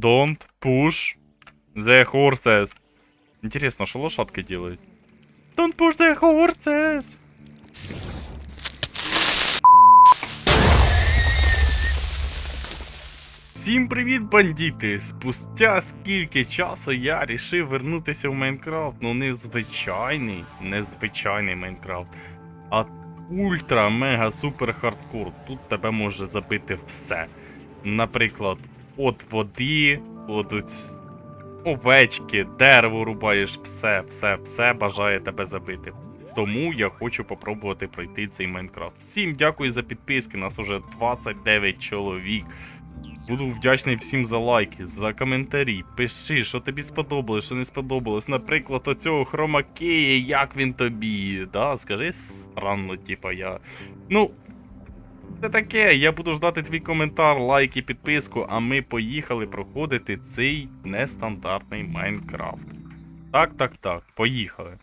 Don't push the horses. Интересно, что лошадка делает? Don't push the horses. Всім привіт, бандити! Спустя скільки часу я рішив вернутися в Майнкрафт. Ну не звичайний, не звичайний Майнкрафт, а ультра мега супер хардкор. Тут тебе може забити все. Наприклад, от води, от овечки, дерево рубаєш, все, все, все бажає тебе забити. Тому я хочу попробувати пройти цей Майнкрафт. Всім дякую за підписки, нас уже 29 чоловік. Буду вдячний всім за лайки, за коментарі. Пиши, що тобі сподобалось, що не сподобалось. Наприклад, оцього хромакея, як він тобі. Да, скажи странно, типа я. Ну. Це таке, я буду ждати твій коментар, лайк і підписку, а ми поїхали проходити цей нестандартний Майнкрафт. Так, так, так, поїхали.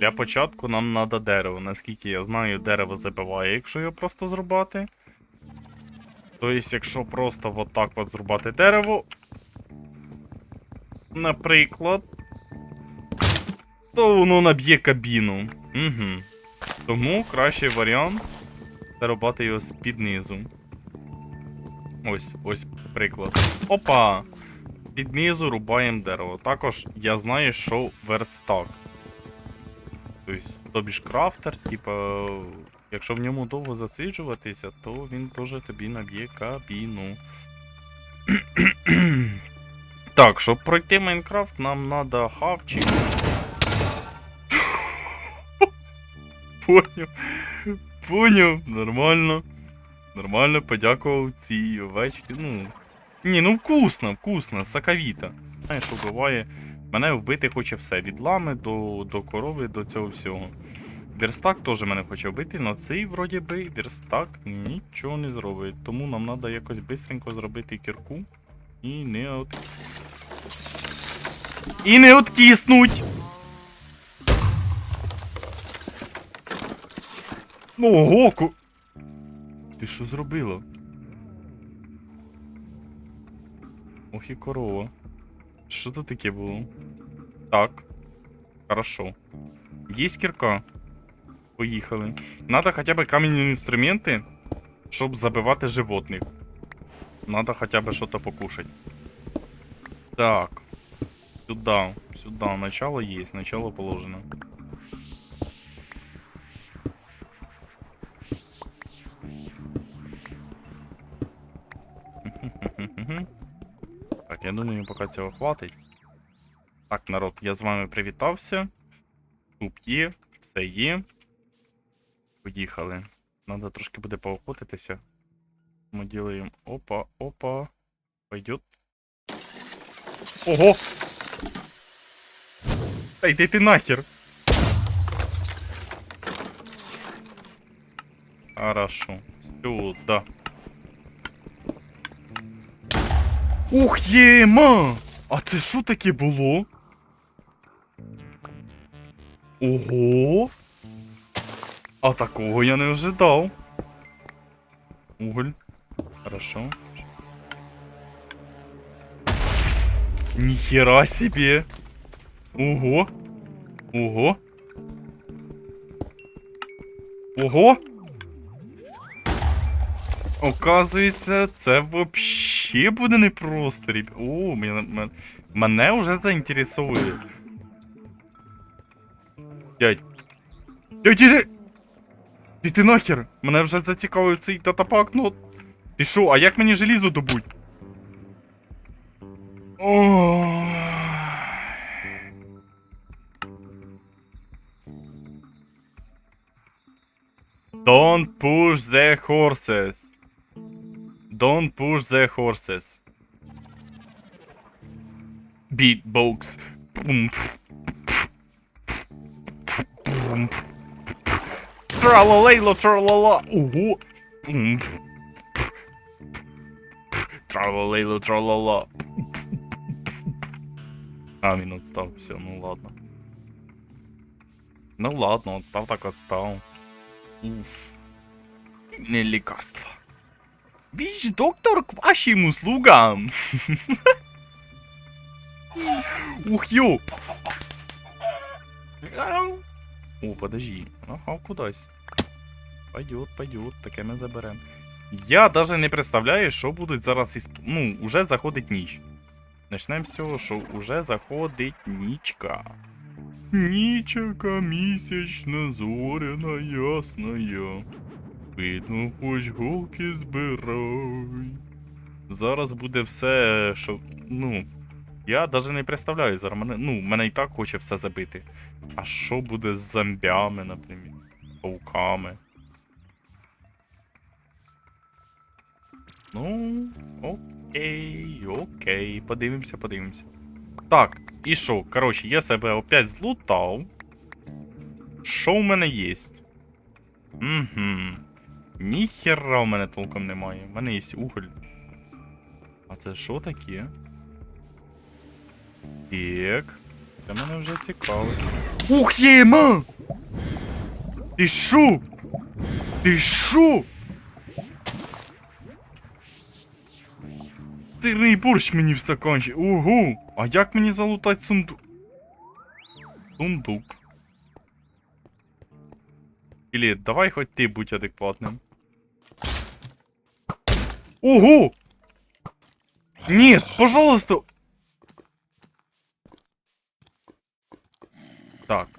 Для початку нам треба дерево. Наскільки я знаю, дерево забиває, якщо його просто зрубати. Тобто, якщо просто от так от зрубати дерево. Наприклад. То воно наб'є кабіну. Угу. Тому кращий варіант це рубати його з-під низу. Ось, ось приклад. Опа! Під низу рубаємо дерево. Також я знаю, що верстак. Тобто, тобі ж крафтер, типа. Якщо в ньому довго засиджуватися, то він теж тобі наб'є кабіну. так, щоб пройти Майнкрафт, нам надо хавчик. Поняв. Поняв, нормально. Нормально, подякував цій овечці. Ну. Ні, ну вкусно, вкусно, соковіта. Знаєш, що буває. Мене вбити хоче все. Від лами до, до корови, до цього всього. Верстак теж мене хоче вбити, але цей вроді би верстак нічого не зробить. Тому нам треба якось швидко зробити кірку і не от. І не откиснуть! Ого! ку- Ти що зробила? Ох і корова. Що тут таке було? Так. Хорошо. Есть кирка? Поїхали. Надо хоча б кам'яні інструменти, щоб забивати животних. Надо хоча б щось покушать. Так. Сюда. Сюда. Начало есть. Начало положено. Цього хватить. Так, народ, я з вами привітався. Суп є, все є. Поїхали. Надо трошки буде поохотитися. Ми ділаємо. Опа, опа. Пойдет. Ого! Та йди ти нахер! Хорошо. Сюда. Ух єма! А це що таке було? Ого! А такого я не ожидал. Уголь. Хорошо. Нихера себе! Ого! Ого! Ого! Оказується, це вообще буде непросто, ребят. О, мене, мене, вже заінтересовує. Дядь. Дядь, дядь! Ти ти нахер! Мене вже зацікавив цей датапак, ну. Ти шо, а як мені желізо добуть? О. Don't push the horses. Horses. Beatbox. Тралалейло, тралала. Ого. Тралалейло, тралала. А, він отстав, все, ну ладно. Ну ладно, отстав так отстав. Уф. Не лекарство. Віч доктор к вашим услугам. Ух, ю! О, подожди. Ага, кудись. Пойдет, пойдет, таке ми заберем. Я даже не представляю, що будуть зараз із... Ну, уже заходить ніч. Начнем з цього, що уже заходить нічка. Нічка місячна, зоряна, ясная. Видно, хоч голки збирай. Зараз буде все, що. Ну. Я навіть не представляю зараз. Мене, ну, мене і так хоче все забити. А що буде з зомбями, наприклад? Пауками? Ну, окей, окей, подивимося, подивимося. Так, і що? Коротше, я себе опять злутав. Що в мене є? Угу. Ніхера в мене толком немає. У мене є уголь. А це що таке? Так. Це мене вже цікавить. Ух єма! Ти шо? Ти шо? Сирний борщ мені в стаканчик. Ого! А як мені залутати сундук? Сундук. Или давай хоть ти будь адекватним. Ого! Нет, пожалуйста! Так.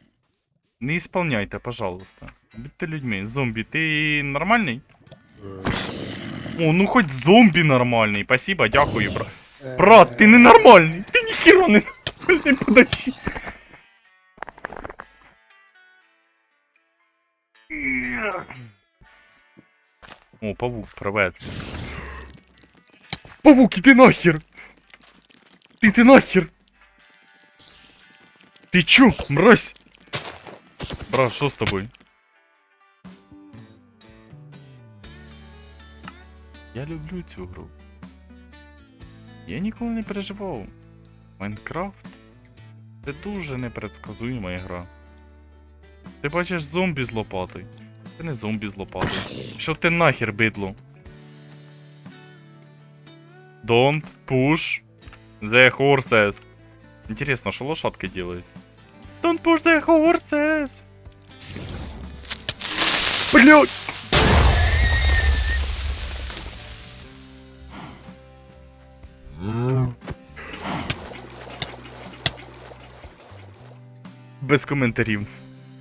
Не исполняйте, пожалуйста. Будьте людьми. Зомби, ты нормальный? О, ну хоть зомби нормальный. Спасибо, дякую, брат. Брат, ти ненормальний! Ти ніхіра не нормальний, подожди. О, павук, привет. Павук, іди нахер! Ти нахер! Ти чо, мразь? Брат, що з тобою? Я люблю цю гру. Я ніколи не переживав. Майнкрафт це дуже непредсказуема гра. Ти бачиш зомбі з лопатою. Це не зомбі з лопатою. Що ти нахер бидло? Don't push the horses. Интересно, что лошадка делает? Don't push the horses! Блять! Без коментарів.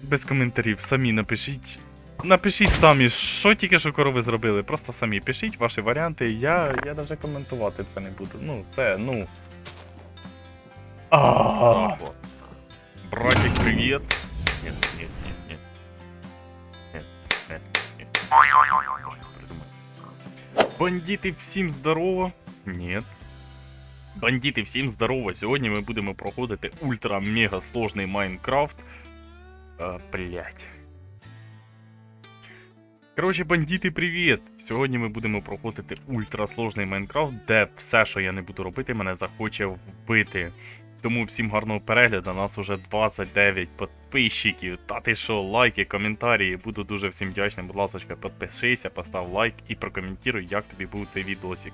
Без коментарів. Самі напишіть. Напишіть самі, що тільки що корови зробили. Просто самі пишіть ваші варіанти. Я, я навіть коментувати це не буду. Ну, це, ну. Братик, привіт. Нет, нет, нет. Нет, нет, нет. Придумай. Бандити, всім здорово. Нет. Бандити, всім здорово. Сьогодні ми будемо проходити ультра-мега сложний Майнкрафт. Блять. Коротше, бандити, привіт! Сьогодні ми будемо проходити ультрасложний Майнкрафт, де все, що я не буду робити, мене захоче вбити. Тому всім гарного перегляду, нас уже 29 підписчиків. Та ти що, лайки, коментарі. Буду дуже всім вдячним. Будь ласка, підпишися, постав лайк і прокоментуй, як тобі був цей відосик.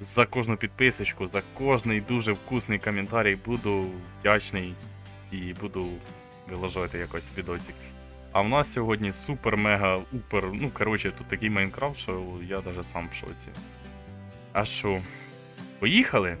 За кожну підписочку, за кожний дуже вкусний коментарій буду вдячний і буду виложати якось відосик. А в нас сьогодні супер-мега-упер. Ну, коротше, тут такий Майнкрафт, що я навіть сам в шоці. А що? Поїхали?